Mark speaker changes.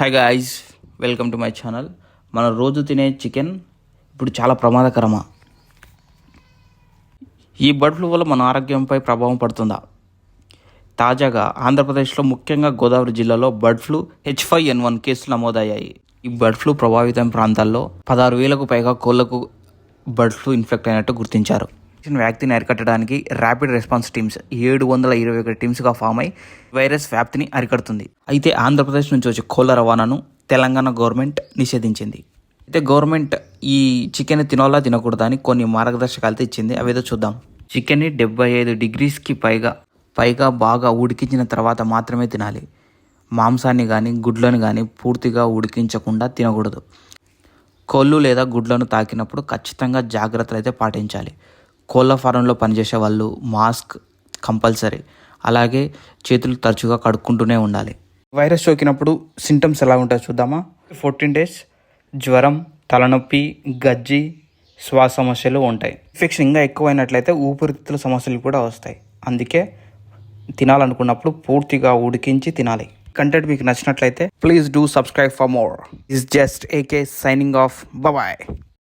Speaker 1: Hi guys welcome to my channel మనం రోజు తినే చికెన్ ఇప్పుడు చాలా ప్రమాదకరమా? ఈ బర్డ్ ఫ్లూ వల్ల మన ఆరోగ్యంపై ప్రభావం పడుతుందా? తాజాగా ఆంధ్రప్రదేశ్లో ముఖ్యంగా గోదావరి జిల్లాలో bird flu H five N one కేసులు నమోదయ్యాయి. ఈ బర్డ్ ఫ్లూ ప్రభావితం ప్రాంతాల్లో పదహారు వేలకు పైగా కోళ్ళకు బర్డ్ ఫ్లూ ఇన్ఫెక్ట్ అయినట్టు గుర్తించారు. వ్యాప్తిని అరికట్టడానికి ర్యాపిడ్ రెస్పాన్స్ టీమ్స్ ఏడు వందల ఇరవై ఒకటి టీమ్స్గా ఫామ్ అయి వైరస్ వ్యాప్తిని అరికడుతుంది. అయితే ఆంధ్రప్రదేశ్ నుంచి వచ్చే కోళ్ళ రవాణాను తెలంగాణ గవర్నమెంట్ నిషేధించింది. అయితే గవర్నమెంట్ ఈ చికెన్ తినాలా తినకూడదా అని కొన్ని మార్గదర్శకాలతో ఇచ్చింది అవేదో చూద్దాం. చికెన్ని డెబ్బై ఐదు డిగ్రీస్కి పైగా పైగా బాగా ఉడికించిన తర్వాత మాత్రమే తినాలి. మాంసాన్ని కానీ గుడ్లను కానీ పూర్తిగా ఉడికించకుండా తినకూడదు. కోళ్ళు లేదా గుడ్లను తాకినప్పుడు ఖచ్చితంగా జాగ్రత్తలు అయితే పాటించాలి. కోళ్ళ ఫారంలో పనిచేసే వాళ్ళు మాస్క్ కంపల్సరీ. అలాగే చేతులు తరచుగా కడుక్కుంటూనే ఉండాలి. వైరస్ సోకినప్పుడు సింటమ్స్ ఎలా ఉంటాయో చూద్దామా? ఫోర్టీన్ డేస్ జ్వరం తలనొప్పి గజ్జి శ్వాస సమస్యలు ఉంటాయి. ఇన్ఫెక్షన్ ఇంకా ఎక్కువైనట్లయితే ఊపిరితిత్తుల సమస్యలు కూడా వస్తాయి. అందుకే తినాలనుకున్నప్పుడు పూర్తిగా ఉడికించి తినాలి. కంటెంట్ మీకు నచ్చినట్లయితే please do subscribe for more. Is just AK signing off. Bye.